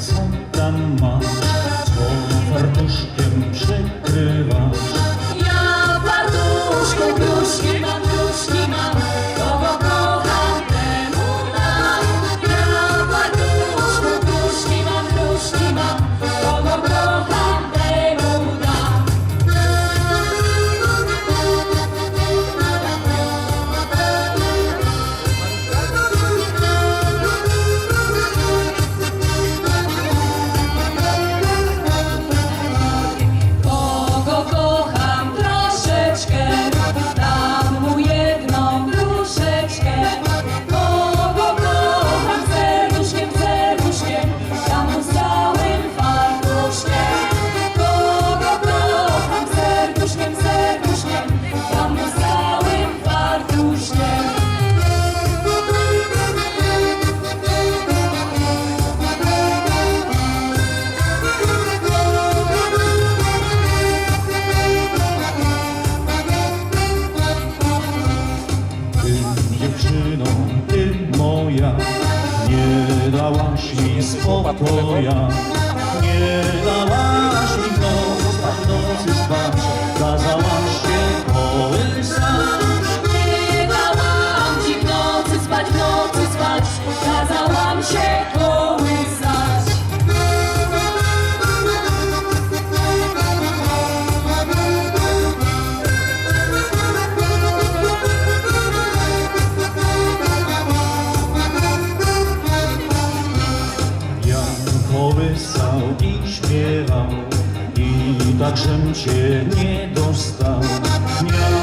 손땀만 dałaś mi spokoja, nie dałaś mi jakżem cię nie dostał. Miał